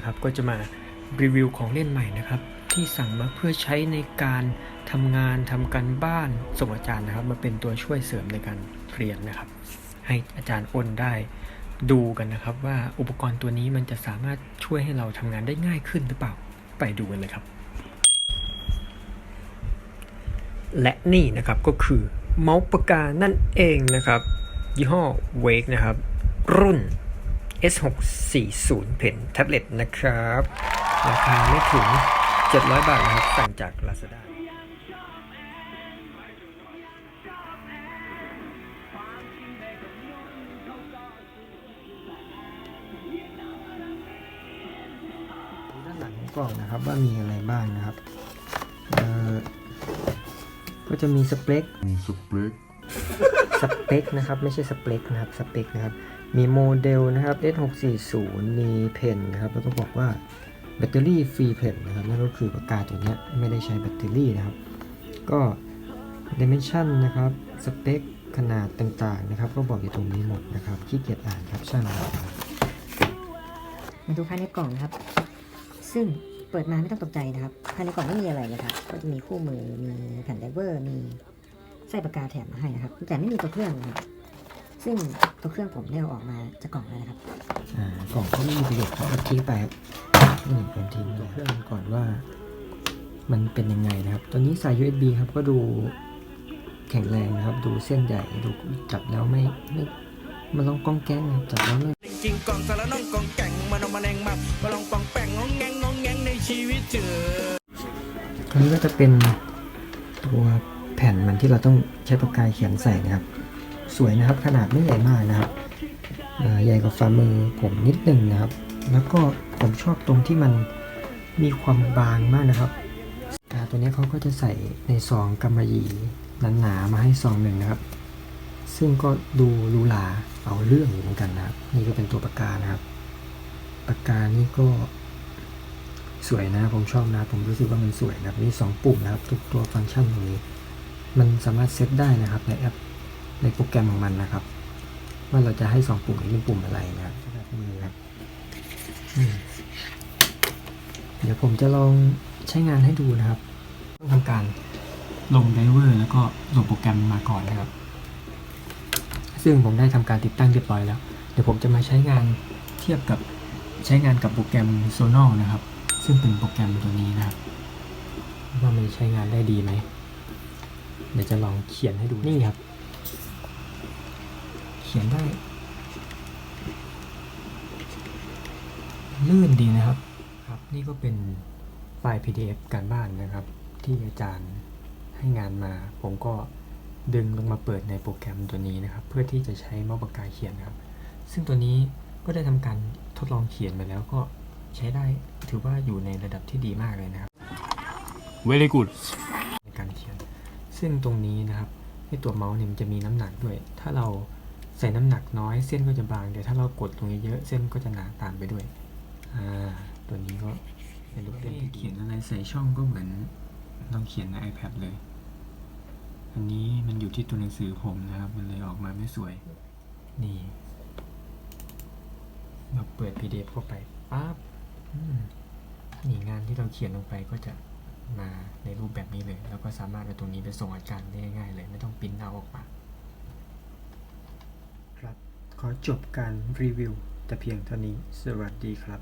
นะครับ ก็จะมารีวิวของเล่นใหม่นะครับ ที่สั่งมาเพื่อใช้ในการทำงานทำการบ้านส่งอาจารย์นะครับ มาเป็นตัวช่วยเสริมในการเรียนนะครับ ให้อาจารย์อ้นได้ดูกันนะครับ ว่าอุปกรณ์ตัวนี้มันจะสามารถช่วยให้เราทำงานได้ง่ายขึ้นหรือเปล่าไปดูกันเลยครับ และนี่นะครับก็คือเมาส์ปากกานั่นเองนะครับ ยี่ห้อ Wake นะครับ รุ่น S640 เพนแท็บเล็ตนะครับราคาไม่ถึง 700 บาทนะครับ สั่งจาก Lazada ดูด้านหลังของกล่องนะครับว่ามีอะไรบ้างนะครับ ก็จะมีสเปค มีสเปรก สเปคนะครับไม่ใช่สเปคนะครับสเปคนะครับมีโมเดลนะครับ S640 มีเพนนะครับแล้วก็บอกว่าแบตเตอรี่ฟรีเพนนะครับนั่นก็คือปากกาตัวนี้ไม่ได้ใช้แบตเตอรี่นะครับ ก็ dimension นะครับสเปคขนาดต่างๆนะครับ ก็บอกอยู่ตรงนี้หมดนะครับขี้เกียจอ่านครับช่างมันครับมาดูภายในกล่องนะครับ ซึ่งเปิดมาไม่ต้องตกใจนะครับภายในกล่องไม่มีอะไรนะครับ ก็จะมีคู่มือมีแผ่นไดเวอร์มี ไส้ปากกาแถมมาให้นะครับ แต่ไม่มีตัวเครื่องนะครับซึ่งตัวเครื่องผมได้เอาออกมาจากกล่องแล้วนะครับ อ่ากล่องก็ไม่มีประโยชน์ครับเอาทิ้งไปครับนี่ผมทิ้งตัวเครื่องก่อนว่า มันเป็นยังไงนะครับ ตัวนี้สาย USB ครับก็ดูแข็งแรงนะครับ ดูเส้นใหญ่ดูจับแล้วไม่ไม่มันลองก้องแก้งนะครับจับแล้วไม่จริงกองสารน้องกองแก่งมันเอามาแนงมามาลองปองแป่งงองแงงงองแงงในชีวิตเจออันนี้ก็จะเป็นตัว แผ่นมันที่เราต้องใช้ปากกาเขียนใส่นะครับ สวยนะครับขนาดไม่ใหญ่มากนะครับใหญ่กว่าฝ่ามือผมนิดหนึ่งนะครับ แล้วก็ผมชอบตรงที่มันมีความบางมากนะครับอ่าตัวนี้เขาก็จะใส่ในซองกำมะหยี่หนาๆมาให้ซองหนึ่งนะครับ ซึ่งก็ดูหรูหราเอาเรื่องอยู่เหมือนกันนะครับ นี่ก็เป็นตัวปากกานะครับ ปากกานี่ก็สวยนะผมชอบนะ ผมรู้สึกว่ามันสวยนะครับมีสองปุ่มนะครับ ทุกตัวฟังก์ชันตรงนี้ มันสามารถเซตได้นะครับในแอปในโปรแกรมของมันนะครับ ว่าเราจะให้สองปุ่มนี้เป็นปุ่มอะไรนะครับแบบนี้ครับเดี๋ยวผมจะลองใช้งานให้ดูนะครับ ต้องทำการลงไดเวอร์แล้วก็ลงโปรแกรมมาก่อนนะครับ ซึ่งผมได้ทำการติดตั้งเรียบร้อยแล้ว เดี๋ยวผมจะมาใช้งานเทียบกับใช้งานกับโปรแกรม Sonos นะครับ ซึ่งเป็นโปรแกรมตัวนี้นะครับ ว่ามันใช้งานได้ดีไหม เดี๋ยวจะลองเขียนให้ดูนี่ครับ เขียนได้ ลื่นดีนะครับ ครับ นี่ก็เป็นไฟล์ PDF การบ้านนะครับ ที่อาจารย์ให้งานมา ผมก็ดึงลงมาเปิดในโปรแกรมตัวนี้นะครับ เพื่อที่จะใช้เมาส์ปากกาเขียนนะครับ ซึ่งตัวนี้ก็ได้ทำการทดลองเขียนไปแล้วก็ใช้ได้ถือว่าอยู่ในระดับที่ดีมากเลยนะครับ very good ในการเขียน ซึ่งตรงนี้นะครับให้ตัวเมาส์เนี่ยมันจะมีน้ำหนักด้วย ถ้าเราใส่น้ำหนักน้อยเส้นก็จะบางแต่ถ้าเรากดตรงนี้เยอะเส้นก็จะหนาตามไปด้วยอ่าตัวนี้ก็เป็นลูกเล่นที่เขียนอะไรใส่ช่องก็เหมือนเราเขียนใน iPad เลย อันนี้มันอยู่ที่ตัวหนังสือผมนะครับ มันเลยออกมาไม่สวย นี่ เราเปิด PDF เข้าไปปั๊บนี่งานที่เราเขียนลงไปก็จะ มาในรูปแบบนี้เลย แล้วก็สามารถเอาตรงนี้ไปส่งอาจารย์ได้ง่ายๆเลย ไม่ต้องปริ้นเอาออกมา ครับ ขอจบการรีวิวแต่เพียงเท่านี้ สวัสดีครับ